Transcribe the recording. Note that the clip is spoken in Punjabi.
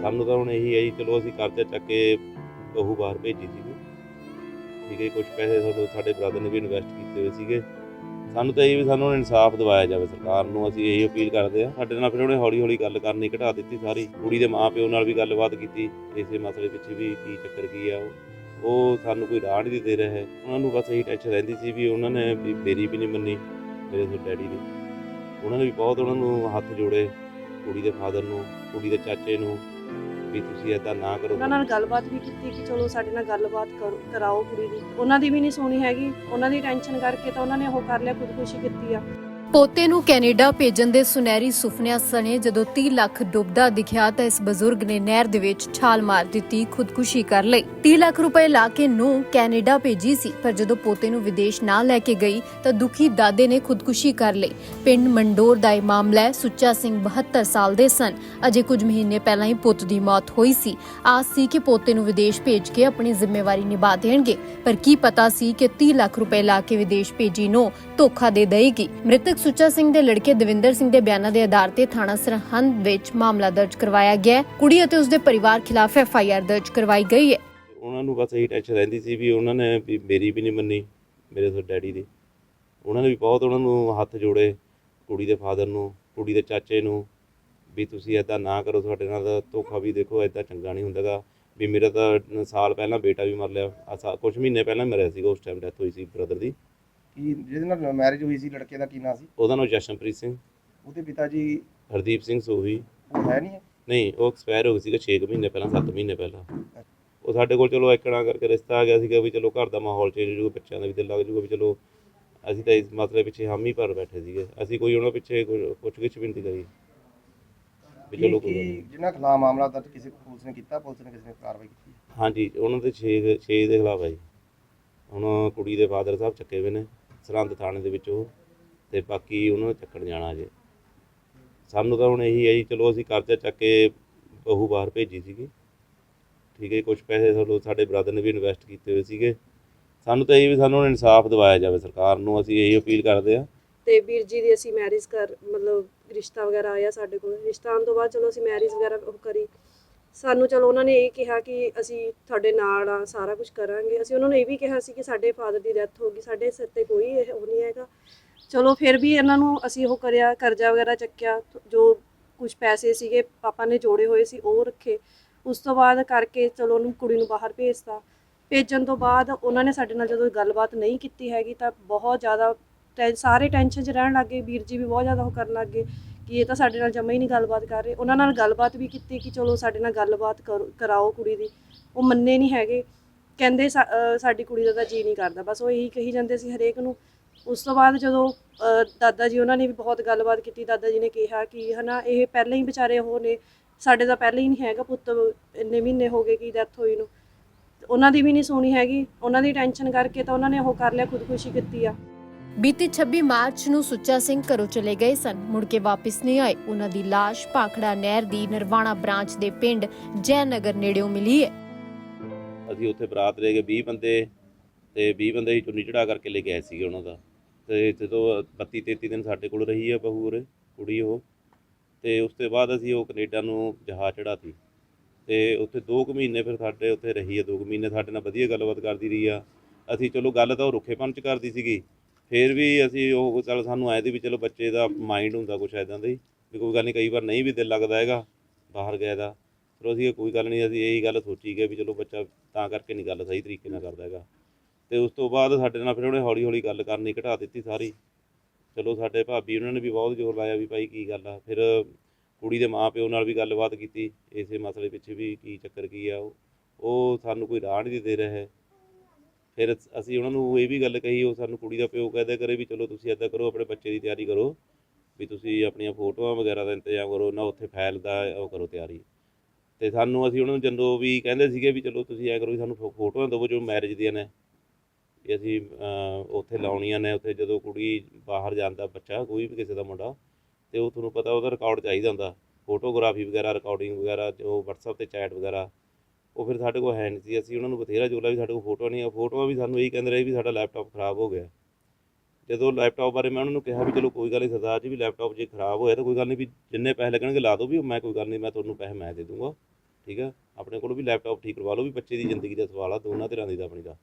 ਸਾਨੂੰ ਤਾਂ ਹੁਣ ਇਹੀ ਹੈ ਜੀ, ਚਲੋ ਅਸੀਂ ਕਰਜ਼ਾ ਚੱਕ ਕੇ ਬਹੂ ਬਾਹਰ ਭੇਜੀ ਸੀ ਠੀਕ ਹੈ ਕੁਝ ਪੈਸੇ ਸਾਨੂੰ ਸਾਡੇ ਬ੍ਰਦਰ ਨੇ ਵੀ ਇਨਵੈਸਟ ਕੀਤੇ ਹੋਏ ਸੀਗੇ। ਸਾਨੂੰ ਤਾਂ ਇਹ ਵੀ ਸਾਨੂੰ ਇਨਸਾਫ ਦਿਵਾਇਆ ਜਾਵੇ ਸਰਕਾਰ ਨੂੰ, ਅਸੀਂ ਇਹੀ ਅਪੀਲ ਕਰਦੇ ਆ ਸਾਡੇ ਨਾਲ ਫਿਰ ਉਹਨੇ ਹੌਲੀ ਹੌਲੀ ਗੱਲ ਕਰਨੀ ਘਟਾ ਦਿੱਤੀ ਸਾਰੀ। ਕੁੜੀ ਦੇ ਮਾਪਿਓ ਨਾਲ ਵੀ ਗੱਲਬਾਤ ਕੀਤੀ, ਇਸੇ ਮਸਲੇ ਪਿੱਛੇ ਵੀ ਕੀ ਚੱਕਰ ਕੀ ਆ ਉਹ। ਸਾਨੂੰ ਕੋਈ ਰਾਹ ਨਹੀਂ ਦੇ ਰਿਹਾ। ਉਹਨਾਂ ਨੂੰ ਬਸ ਇਹੀ ਟੈਨਸ਼ਨ ਰਹਿੰਦੀ ਸੀ ਵੀ ਉਹਨਾਂ ਨੇ ਵੀ ਮੇਰੀ ਵੀ ਨਹੀਂ ਮੰਨੀ। ਮੇਰੇ ਤੋਂ ਡੈਡੀ ਨੇ ਉਹਨਾਂ ਨੇ ਵੀ ਬਹੁਤ ਉਹਨਾਂ ਨੂੰ ਹੱਥ ਜੋੜੇ, ਕੁੜੀ ਦੇ ਫਾਦਰ ਨੂੰ, ਕੁੜੀ ਦੇ ਚਾਚੇ ਨੂੰ, ਵੀ ਤੁਸੀਂ ਏਦਾਂ ਨਾ ਕਰੋ। ਉਹਨਾਂ ਨਾਲ ਗੱਲਬਾਤ ਵੀ ਕੀਤੀ ਕਿ ਚਲੋ ਸਾਡੇ ਨਾਲ ਗੱਲਬਾਤ ਕਰੋ, ਕਰਾਓ ਕੁੜੀ ਦੀ। ਉਹਨਾਂ ਦੀ ਵੀ ਨਹੀਂ ਸੁਣੀ ਹੈਗੀ। ਉਹਨਾਂ ਦੀ ਟੈਨਸ਼ਨ ਕਰਕੇ ਤਾਂ ਉਹਨਾਂ ਨੇ ਉਹ ਕਰ ਲਿਆ, ਖੁਦਕੁਸ਼ੀ ਕੀਤੀ ਆ। ਪੋਤੇ ਨੂੰ ਕੈਨੇਡਾ ਭੇਜਣ ਦੇ ਸੁਨਹਿਰੀ ਸੁਪਨਿਆਂ ਸਣੇ ਜਦੋਂ 30 ਲੱਖ ਡੁੱਬਦਾ ਦਿਖਿਆ ਤਾਂ ਇਸ ਬਜ਼ੁਰਗ ਨੇ ਨਹਿਰ ਦੇ ਵਿੱਚ ਛਾਲ ਮਾਰ ਦਿੱਤੀ ਖੁਦਕੁਸ਼ੀ ਕਰ ਲਈ। 30 ਲੱਖ ਰੁਪਏ ਲਾ ਕੇ ਨੂੰ ਕੈਨੇਡਾ ਭੇਜੀ ਸੀ, ਪਰ ਜਦੋਂ ਪੋਤੇ ਨੂੰ ਵਿਦੇਸ਼ ਨਾ ਲੈ ਕੇ ਗਈ ਤਾਂ ਦੁਖੀ ਦਾਦੇ ਨੇ ਖੁਦਕੁਸ਼ੀ ਕਰ ਲਈ। ਪਿੰਡ ਮੰਡੋਰ ਦਾ ਇਹ ਮਾਮਲਾ ਹੈ, ਸੁੱਚਾ ਸਿੰਘ 72 ਸਾਲ ਦੇ ਸਨ। ਅਜੇ ਕੁਝ ਮਹੀਨੇ ਪਹਿਲਾਂ ਹੀ ਪੁੱਤ ਦੀ ਮੌਤ ਹੋਈ ਸੀ। ਆਸ ਸੀ ਕਿ ਪੋਤੇ ਨੂੰ ਵਿਦੇਸ਼ ਭੇਜ ਕੇ ਆਪਣੀ ਜ਼ਿੰਮੇਵਾਰੀ ਨਿਭਾ ਦੇਣਗੇ, ਪਰ ਕੀ ਪਤਾ ਸੀ ਕਿ 30 ਲੱਖ ਰੁਪਏ ਲਾ ਕੇ ਵਿਦੇਸ਼ ਭੇਜੀ ਨੂੰ ਧੋਖਾ ਦੇ ਦੇਏਗੀ ਮ੍ਰਿਤਕ ਸੁੱਚਾ ਸਿੰਘ ਦੇ ਲੜਕੇ ਦਵਿੰਦਰ ਸਿੰਘ ਦੇ ਬਿਆਨਾਂ ਦੇ ਆਧਾਰ ਤੇ ਥਾਣਾ ਸਰਹੰਦ ਵਿੱਚ ਮਾਮਲਾ ਦਰਜ ਕਰਵਾਇਆ ਗਿਆ ਹੈ। ਕੁੜੀ ਅਤੇ ਉਸਦੇ ਪਰਿਵਾਰ ਖਿਲਾਫ ਐਫ ਆਈ ਆਰ ਦਰਜ ਕਰਵਾਈ ਗਈ ਹੈ। ਉਹਨਾਂ ਨੂੰ ਬਸ ਇਹੀ ਟੈਨਸ਼ਨ ਰਹਿੰਦੀ ਸੀ ਵੀ ਉਹਨਾਂ ਨੇ ਵੀ ਮੇਰੀ ਵੀ ਨਹੀਂ ਮੰਨੀ, ਮੇਰੇ ਤੋਂ ਡੈਡੀ ਦੀ। ਉਹਨਾਂ ਨੇ ਵੀ ਬਹੁਤ ਉਹਨਾਂ ਨੂੰ ਹੱਥ ਜੋੜੇ ਕੁੜੀ ਦੇ ਫਾਦਰ ਨੂੰ, ਕੁੜੀ ਦੇ ਚਾਚੇ ਨੂੰ, ਵੀ ਤੁਸੀਂ ਏਦਾਂ ਨਾ ਕਰੋ ਤੁਹਾਡੇ ਨਾਲ ਤਾਂ ਧੋਖਾ ਵੀ ਦੇਖੋ, ਏਦਾਂ ਚੰਗਾ ਨਹੀਂ ਹੁੰਦਾਗਾ। ਵੀ ਮੇਰਾ ਤਾਂ ਸਾਲ ਪਹਿਲਾਂ ਬੇਟਾ ਵੀ ਮਰ ਲਿਆ ਆ ਕੁਝ ਮਹੀਨੇ ਪਹਿਲਾਂ ਮਰਿਆ ਸੀਗਾ, ਉਸ ਟਾਈਮ ਡੈਥ ਹੋਈ ਸੀ ਬ੍ਰਦਰ ਦੀ। ਕੀ ਜਿਹਦੇ ਨਾਲ ਮੈਰਿਜ ਹੋਈ ਸੀ ਲੜਕੇ ਦਾ ਕੀ ਨਾਂ ਸੀ? ਉਹਦਾ ਨਾਮ ਜਸ਼ਨਪ੍ਰੀਤ ਸਿੰਘ। ਉਹਦੇ ਪਿਤਾ ਜੀ ਹਰਦੀਪ ਸਿੰਘ ਸੋਹੀ। ਉਹ ਹੈ ਨਹੀਂ? ਹੈ? ਨਹੀਂ ਉਹ ਐਕਸਪਾਇਰ ਹੋ ਗਈ ਸੀਗਾ 6 ਮਹੀਨੇ ਪਹਿਲਾਂ 7 ਮਹੀਨੇ ਪਹਿਲਾਂ। ਉਹ ਸਾਡੇ ਕੋਲ ਚਲੋ ਇੱਕਣਾ ਕਰਕੇ ਰਿਸ਼ਤਾ ਆ ਗਿਆ ਸੀਗਾ ਵੀ ਚਲੋ ਘਰ ਦਾ ਮਾਹੌਲ ਚੇਂਜ ਹੋ ਜਾਊਗਾ ਬੱਚਿਆਂ ਦਾ ਵੀ ਦਿਲ ਲੱਗ ਜਾਊਗਾ ਵੀ ਚਲੋ ਅਸੀਂ ਤਾਂ ਇਸ ਮਸਲੇ ਪਿੱਛੇ ਹਾਮੀ ਭਰ ਬੈਠੇ ਸੀਗੇ। ਅਸੀਂ ਕੋਈ ਉਹਨਾਂ ਪਿੱਛੇ ਕੁਝ ਕਿਛ ਵੀ ਨਹੀਂ ਕਰੀ। ਵੀ ਚਲੋ ਕੋਈ ਗੱਲ ਕੀ ਨਹੀਂ। ਜਿਹਨਾਂ ਖਿਲਾਫ ਮਾਮਲਾ ਦਰਜ ਕਿਸੇ ਪੁਲਿਸ ਨੇ ਕੀਤਾ ਪੁਲਿਸ ਨੇ ਕਿਸੇ ਨੇ ਕਾਰਵਾਈ ਕੀਤੀ? ਹਾਂਜੀ ਉਹਨਾਂ ਦੇ 6 6 ਦੇ ਖਿਲਾਫ ਹੈ ਜੀ। ਹੁਣ ਕੁੜੀ ਦੇ ਫਾਦਰ ਸਾਹਿਬ ਚੱਕੇ ਹੋਏ ਨੇ। ਸਰਹੰਦ ਥਾਣੇ ਦੇ ਵਿੱਚ ਉਹ, ਤੇ ਬਾਕੀ ਉਹਨਾਂ ਨੂੰ ਚੱਕਣ ਜਾਣਾ ਜੇ। ਸਾਨੂੰ ਤਾਂ ਹੁਣ ਇਹੀ ਹੈ ਜੀ, ਚਲੋ ਅਸੀਂ ਕਰਜ਼ਾ ਚੱਕ ਕੇ ਬਹੂ ਬਾਹਰ ਭੇਜੀ ਸੀਗੀ। ਠੀਕ ਹੈ ਕੁਝ ਪੈਸੇ ਸਾਨੂੰ ਸਾਡੇ ਬ੍ਰਦਰ ਨੇ ਵੀ ਇਨਵੈਸਟ ਕੀਤੇ ਹੋਏ ਸੀਗੇ। ਸਾਨੂੰ ਤਾਂ ਇਹ ਵੀ ਸਾਨੂੰ ਇਨਸਾਫ ਦਿਵਾਇਆ ਜਾਵੇ ਸਰਕਾਰ ਨੂੰ, ਅਸੀਂ ਇਹੀ ਅਪੀਲ ਕਰਦੇ ਆ ਤੇ ਵੀਰ ਜੀ ਦੀ ਅਸੀਂ ਮੈਰਿਜ ਕਰ, ਮਤਲਬ ਰਿਸ਼ਤਾ ਵਗੈਰਾ ਆਇਆ ਸਾਡੇ ਕੋਲ। ਰਿਸ਼ਤਾ ਆਉਣ ਤੋਂ ਬਾਅਦ ਚਲੋ ਅਸੀਂ ਮੈਰਿਜ ਵਗੈਰਾ ਉਹ ਕਰੀ। ਸਾਨੂੰ ਚਲੋ ਉਹਨਾਂ ਨੇ ਇਹ ਕਿਹਾ ਕਿ ਅਸੀਂ ਤੁਹਾਡੇ ਨਾਲ ਆ, ਸਾਰਾ ਕੁਝ ਕਰਾਂਗੇ। ਅਸੀਂ ਉਹਨਾਂ ਨੂੰ ਇਹ ਵੀ ਕਿਹਾ ਸੀ ਕਿ ਸਾਡੇ ਫਾਦਰ ਦੀ ਡੈਥ ਹੋ ਗਈ, ਸਾਡੇ ਸਿਰ ਤੇ ਕੋਈ ਇਹ ਉਹ ਨਹੀਂ ਹੈਗਾ। ਚਲੋ ਫਿਰ ਵੀ ਇਹਨਾਂ ਨੂੰ ਅਸੀਂ ਉਹ ਕਰਿਆ, ਕਰਜ਼ਾ ਵਗੈਰਾ ਚੱਕਿਆ, ਜੋ ਕੁਝ ਪੈਸੇ ਸੀਗੇ ਪਾਪਾ ਨੇ ਜੋੜੇ ਹੋਏ ਸੀ, ਉਹ ਰੱਖੇ। ਉਸ ਤੋਂ ਬਾਅਦ ਕਰਕੇ ਚਲੋ ਉਹਨੂੰ ਕੁੜੀ ਨੂੰ ਬਾਹਰ ਭੇਜਤਾ। ਭੇਜਣ ਤੋਂ ਬਾਅਦ ਉਹਨਾਂ ਨੇ ਸਾਡੇ ਨਾਲ ਜਦੋਂ ਗੱਲਬਾਤ ਨਹੀਂ ਕੀਤੀ ਹੈਗੀ ਤਾਂ ਬਹੁਤ ਜ਼ਿਆਦਾ ਟੈ- ਸਾਰੇ ਟੈਨਸ਼ਨ 'ਚ ਰਹਿਣ ਲੱਗੇ ਵੀਰ ਜੀ ਵੀ ਬਹੁਤ ਜ਼ਿਆਦਾ ਉਹ ਕਰਨ ਲੱਗੇ ਕਿ ਇਹ ਤਾਂ ਸਾਡੇ ਨਾਲ ਜਮਾ ਹੀ ਨਹੀਂ ਗੱਲਬਾਤ ਕਰ ਰਹੇ। ਉਹਨਾਂ ਨਾਲ ਗੱਲਬਾਤ ਵੀ ਕੀਤੀ ਕਿ ਚਲੋ ਸਾਡੇ ਨਾਲ ਗੱਲਬਾਤ ਕਰੋ, ਕਰਾਓ ਕੁੜੀ ਦੀ। ਉਹ ਮੰਨੇ ਨਹੀਂ ਹੈਗੇ। ਕਹਿੰਦੇ ਸਾ- ਅਹ ਸਾਡੀ ਕੁੜੀ ਦਾ ਤਾਂ ਜੀ ਨਹੀਂ ਕਰਦਾ। ਬਸ ਉਹ ਇਹੀ ਕਹੀ ਜਾਂਦੇ ਸੀ ਹਰੇਕ ਨੂੰ। ਉਸ ਤੋਂ ਬਾਅਦ ਜਦੋਂ, ਅਹ ਦਾਦਾ ਜੀ ਉਹਨਾਂ ਨੇ ਵੀ ਬਹੁਤ ਗੱਲਬਾਤ ਕੀਤੀ। ਦਾਦਾ ਜੀ ਨੇ ਕਿਹਾ ਕਿ ਹਨਾ, ਇਹ ਪਹਿਲਾਂ ਹੀ ਵਿਚਾਰੇ ਉਹ ਨੇ। ਸਾਡੇ ਤਾਂ ਪਹਿਲਾਂ ਹੀ ਨਹੀਂ ਹੈਗਾ ਪੁੱਤ। ਇੰਨੇ ਮਹੀਨੇ ਹੋ ਗਏ ਕਿ ਡੈਥ ਹੋਈ ਨੂੰ। ਉਹਨਾਂ ਦੀ ਵੀ ਨਹੀਂ ਸੁਣੀ ਹੈਗੀ। ਉਹਨਾਂ ਦੀ ਟੈਨਸ਼ਨ ਕਰਕੇ ਤਾਂ ਉਹਨਾਂ ਨੇ ਉਹ ਕਰ ਲਿਆ, ਖੁਦਕੁਸ਼ੀ ਕੀਤੀ ਆ। ਬੀਤੀ 26 ਮਾਰਚ ਨੂੰ ਸੁੱਚਾ ਸਿੰਘ ਘਰੋਂ ਚਲੇ ਗਏ ਸਨ। ਮੁੜ ਕੇ ਵਾਪਸ ਨਹੀਂ ਆਏ। ਉਹਨਾਂ ਦੀ ਲਾਸ਼ ਭਾਖੜਾ ਨਹਿਰ ਦੀ ਨਰਵਾਣਾ ਬ੍ਰਾਂਚ ਦੇ ਪਿੰਡ ਜੈਨਗਰ ਨੇੜਿਓਂ ਮਿਲੀ ਹੈ। ਅਸੀਂ ਉੱਥੇ ਬਰਾਤ ਲੈ ਗਏ 20 ਬੰਦੇ ਤੇ 20 ਬੰਦੇ ਹੀ ਚੁੰਨੀ ਚੜਾ ਕਰਕੇ ਲੈ ਕੇ ਆਏ ਸੀਗੇ ਉਹਨਾਂ ਦਾ। ਤੇ ਜਦੋਂ 32 33 ਦਿਨ ਸਾਡੇ ਕੋਲ ਰਹੀ ਆ ਬਹੂ ਉਰੇ, ਕੁੜੀ ਉਹ। ਤੇ ਉਸ ਤੋਂ ਬਾਅਦ ਅਸੀਂ ਉਹ ਕੈਨੇਡਾ ਨੂੰ ਜਹਾਜ਼ ਚੜਾਤੀ ਤੇ ਉੱਥੇ 2 ਕੁ ਮਹੀਨੇ ਫਿਰ ਸਾਡੇ ਉੱਥੇ ਰਹੀ ਆ 2 ਕੁ ਮਹੀਨੇ ਸਾਡੇ ਨਾਲ ਵਧੀਆ ਗੱਲਬਾਤ ਕਰਦੀ ਰਹੀ ਆ। ਅਸੀਂ ਚਲੋ ਗੱਲ ਤਾਂ ਉਹ ਰੁੱਖੇਪਨ ਚ ਕਰਦੀ ਸੀਗੀ। ਫਿਰ ਵੀ ਅਸੀਂ ਉਹ ਚੱਲ ਸਾਨੂੰ ਆਏ ਦੀ ਵੀ ਚਲੋ ਬੱਚੇ ਦਾ ਮਾਈਂਡ ਹੁੰਦਾ ਕੁਛ ਐਦਾਂ ਦਾ ਹੀ, ਵੀ ਕੋਈ ਗੱਲ ਨਹੀਂ ਕਈ ਵਾਰ ਨਹੀਂ ਵੀ ਦਿਲ ਲੱਗਦਾ ਹੈਗਾ ਬਾਹਰ ਗਏ ਦਾ, ਫਿਰ ਅਸੀਂ ਕਿਹਾ ਕੋਈ ਗੱਲ ਨਹੀਂ ਅਸੀਂ ਇਹੀ ਗੱਲ ਸੋਚੀ ਗਏ ਵੀ ਚਲੋ ਬੱਚਾ ਤਾਂ ਕਰਕੇ ਨਹੀਂ ਗੱਲ ਸਹੀ ਤਰੀਕੇ ਨਾਲ ਕਰਦਾ ਹੈਗਾ। ਤੇ ਉਸ ਤੋਂ ਬਾਅਦ ਸਾਡੇ ਨਾਲ ਫਿਰ ਉਹਨੇ ਹੌਲੀ ਹੌਲੀ ਗੱਲ ਕਰਨੀ, ਘਟਾ ਦਿੱਤੀ ਸਾਰੀ। ਚਲੋ ਸਾਡੇ ਭਾਬੀ ਉਹਨਾਂ ਨੇ ਵੀ ਬਹੁਤ ਜ਼ੋਰ ਲਾਇਆ ਵੀ ਭਾਈ ਕੀ ਗੱਲ ਆ, ਫਿਰ ਕੁੜੀ ਦੇ ਮਾਪਿਓ ਨਾਲ ਵੀ ਗੱਲਬਾਤ ਕੀਤੀ, ਇਸੇ ਮਸਲੇ ਪਿੱਛੇ ਵੀ ਕੀ ਚੱਕਰ ਕੀ ਆ, ਉਹ ਉਹ ਸਾਨੂੰ ਕੋਈ ਰਾਹ ਨਹੀਂ ਦੇ ਰਿਹਾ। ਫਿਰ ਅਸੀਂ ਉਹਨਾਂ ਨੂੰ ਇਹ ਵੀ ਗੱਲ ਕਹੀ, ਉਹ ਸਾਨੂੰ ਕੁੜੀ ਦਾ ਪਿਓ ਕਹਦਾ ਕਰੇ ਵੀ ਚਲੋ ਤੁਸੀਂ ਏਦਾਂ ਕਰੋ, ਆਪਣੇ ਬੱਚੇ ਦੀ ਤਿਆਰੀ ਕਰੋ, ਵੀ ਤੁਸੀਂ ਆਪਣੀਆਂ ਫੋਟੋਆਂ ਵਗੈਰਾ ਦਾ ਇੰਤਜ਼ਾਮ ਕਰੋ, ਨਾ ਉੱਥੇ ਫਾਈਲ ਦਾ ਉਹ ਕਰੋ ਤਿਆਰੀ। ਤੇ ਸਾਨੂੰ ਅਸੀਂ ਉਹਨਾਂ ਨੂੰ ਜਦੋਂ ਵੀ ਕਹਿੰਦੇ ਸੀਗੇ ਵੀ ਚਲੋ ਤੁਸੀਂ ਐ ਕਰੋ ਵੀ ਸਾਨੂੰ ਫੋ- ਫੋਟੋਆਂ ਦਿਓ ਜੋ ਮੈਰਿਜ ਦੀਆਂ ਨੇ, ਵੀ ਅਸੀਂ ਉੱਥੇ ਲਾਉਣੀਆਂ ਨੇ, ਉੱਥੇ ਜਦੋਂ ਕੁੜੀ ਬਾਹਰ ਜਾਂਦਾ ਬੱਚਾ, ਕੋਈ ਵੀ ਕਿਸੇ ਦਾ ਮੁੰਡਾ, ਤੇ ਉਹ ਤੁਹਾਨੂੰ ਪਤਾ ਉਹਦਾ ਰਿਕਾਰਡ ਚਾਹੀਦਾ ਹੁੰਦਾ। ਫੋਟੋਗ੍ਰਾਫੀ ਵਗੈਰਾ ਰਿਕਾਰਡਿੰਗ ਵਗੈਰਾ, ਜੋ WhatsApp ਤੇ ਚੈਟ ਵਗੈਰਾ ਉਹ ਫਿਰ ਸਾਡੇ ਕੋਲ ਹੈ ਨਹੀਂ ਸੀ। ਅਸੀਂ ਉਹਨਾਂ ਨੂੰ ਬਥੇਰਾ ਜੋਲਾ ਵੀ ਸਾਡੇ ਕੋਲ ਫੋਟੋਆਂ ਨਹੀਂ ਆ। ਫੋਟੋਆਂ ਵੀ ਸਾਨੂੰ ਇਹੀ ਕਹਿੰਦੇ ਰਹੇ ਵੀ ਸਾਡਾ ਲੈਪਟਾਪ ਖਰਾਬ ਹੋ ਗਿਆ। ਜਦੋਂ ਲੈਪਟਾਪ ਬਾਰੇ ਮੈਂ ਉਹਨਾਂ ਨੂੰ ਕਿਹਾ ਵੀ ਚਲੋ ਕੋਈ ਗੱਲ ਨਹੀਂ, ਸਰਦਾਰ ਜੀ ਵੀ ਲੈਪਟਾਪ ਜੇ ਖਰਾਬ ਹੋਇਆ ਤਾਂ ਕੋਈ ਗੱਲ ਨਹੀਂ, ਵੀ ਜਿੰਨੇ ਪੈਸੇ ਲੱਗਣਗੇ ਲਾ ਦਿਓ ਵੀ, ਮੈਂ ਕੋਈ ਗੱਲ ਨਹੀਂ, ਮੈਂ ਤੁਹਾਨੂੰ ਪੈਸੇ ਮੈਂ ਦੇ ਦੂੰਗਾ। ਠੀਕ ਆ? ਆਪਣੇ ਕੋਲ ਵੀ ਲੈਪਟਾਪ ਠੀਕ ਕਰਵਾ ਲਓ ਵੀ ਬੱਚੇ ਦੀ ਜ਼ਿੰਦਗੀ ਦਾ ਸਵਾਲ ਆ, ਦੋਨਾਂ ਧਿਰਾਂ ਦੀ ਦਾ ਆਪਣੀ ਦਾ।